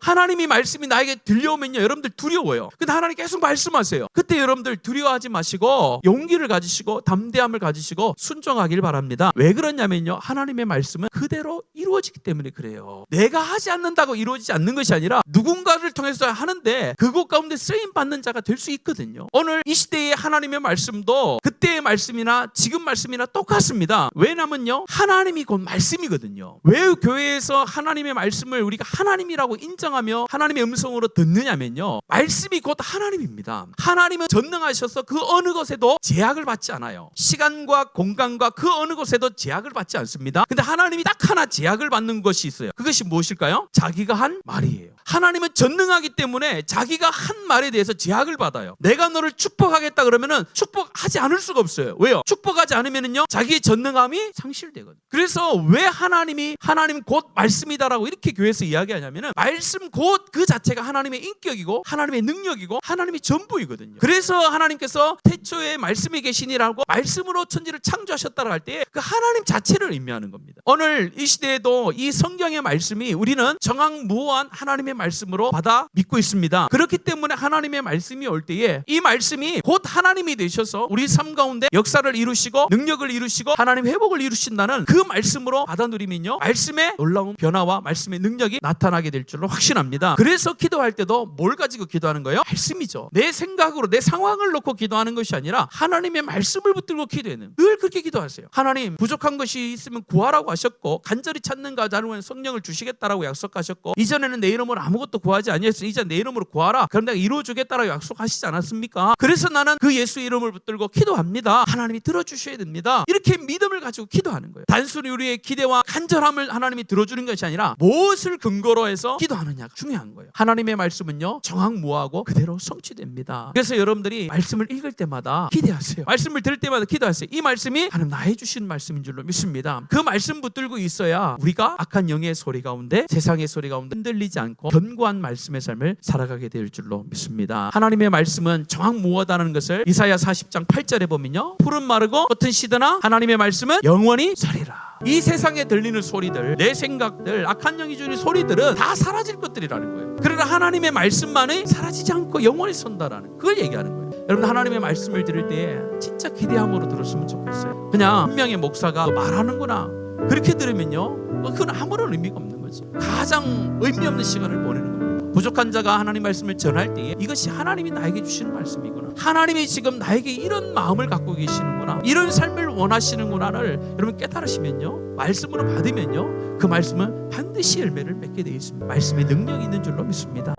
하나님이 말씀이 나에게 들려오면요. 여러분들 두려워요. 근데 하나님 계속 말씀하세요. 그때 여러분들 두려워하지 마시고 용기를 가지시고 담대함을 가지시고 순종하길 바랍니다. 왜 그러냐면요. 하나님의 말씀은 그대로 이루어지기 때문에 그래요. 내가 하지 않는다고 이루어지지 않는 것이 아니라 누군가를 통해서 하는데 그곳 가운데 쓰임 받는 자가 될 수 있거든요. 오늘 이 시대의 하나님의 말씀도 그때의 말씀이나 지금 말씀이나 똑같습니다. 왜냐면요. 하나님이 곧 말씀이거든요. 왜 교회에서 하나님의 말씀을 우리가 하나님이라고 인정 하며 하나님의 음성으로 듣느냐면요. 말씀이 곧 하나님입니다. 하나님은 전능하셔서 그 어느 것에도 제약을 받지 않아요. 시간과 공간과 그 어느 곳에도 제약을 받지 않습니다. 근데 하나님이 딱 하나 제약을 받는 것이 있어요. 그것이 무엇일까요? 자기가 한 말이에요. 하나님은 전능하기 때문에 자기가 한 말에 대해서 제약을 받아요. 내가 너를 축복하겠다 그러면은 축복하지 않을 수가 없어요. 왜요? 축복하지 않으면은요 자기의 전능함이 상실되거든요. 그래서 왜 하나님이 하나님 곧 말씀이다라고 이렇게 교회에서 이야기하냐면은 말씀 곧 그 자체가 하나님의 인격이고 하나님의 능력이고 하나님의 전부이거든요. 그래서 하나님께서 태초에 말씀이 계시니라고 말씀으로 천지를 창조하셨다고 할 때 그 하나님 자체를 의미하는 겁니다. 오늘 이 시대에도 이 성경의 말씀이 우리는 정황무한 하나님의 말씀으로 받아 믿고 있습니다. 그렇기 때문에 하나님의 말씀이 올 때에 이 말씀이 곧 하나님이 되셔서 우리 삶 가운데 역사를 이루시고 능력을 이루시고 하나님 회복을 이루신다는 그 말씀으로 받아 누리면요. 말씀의 놀라운 변화와 말씀의 능력이 나타나게 될 줄로 확신 합니다. 그래서 기도할 때도 뭘 가지고 기도하는 거예요? 말씀이죠. 내 생각으로 내 상황을 놓고 기도하는 것이 아니라 하나님의 말씀을 붙들고 기도하는 늘 그렇게 기도하세요. 하나님 부족한 것이 있으면 구하라고 하셨고 간절히 찾는 가자는 성령을 주시겠다라고 약속하셨고 이전에는 내 이름으로 아무것도 구하지 아니했으니 이제 내 이름으로 구하라. 그럼 내가 이루어 주겠다라고 약속하시지 않았습니까? 그래서 나는 그 예수 이름을 붙들고 기도합니다. 하나님이 들어 주셔야 됩니다. 이렇게 믿음을 가지고 기도하는 거예요. 단순히 우리의 기대와 간절함을 하나님이 들어 주는 것이 아니라 무엇을 근거로 해서 기도하느냐 가 중요한 거예요. 하나님의 말씀은요 정확무하고 그대로 성취됩니다. 그래서 여러분들이 말씀을 읽을 때마다 기대하세요. 말씀을 들을 때마다 기도하세요. 이 말씀이 하나님 나해 주신 말씀인 줄로 믿습니다. 그 말씀 붙들고 있어야 우리가 악한 영의 소리 가운데 세상의 소리 가운데 흔들리지 않고 견고한 말씀의 삶을 살아가게 될 줄로 믿습니다. 하나님의 말씀은 정확무하다는 것을 이사야 40장 8절에 보면요. 푸른 마르고 겉은 시드나 하나님의 말씀은 영원히 살리라. 이 세상에 들리는 소리들, 내 생각들, 악한 영이 주는 소리들은 다 사라질 것들이라는 거예요. 그러나 하나님의 말씀만이 사라지지 않고 영원히 선다라는 그걸 얘기하는 거예요. 여러분 하나님의 말씀을 들을 때 진짜 기대함으로 들었으면 좋겠어요. 그냥 한 명의 목사가 말하는구나 그렇게 들으면요, 그건 아무런 의미가 없는 거죠. 가장 의미 없는 시간을 보내는 겁니다. 부족한 자가 하나님 말씀을 전할 때에 이것이 하나님이 나에게 주시는 말씀이구나. 하나님이 지금 나에게 이런 마음을 갖고 계시는구나. 이런 삶을 원하시는구나를 여러분 깨달으시면요. 말씀으로 받으면요. 그 말씀은 반드시 열매를 맺게 되어 있습니다. 말씀의 능력이 있는 줄로 믿습니다.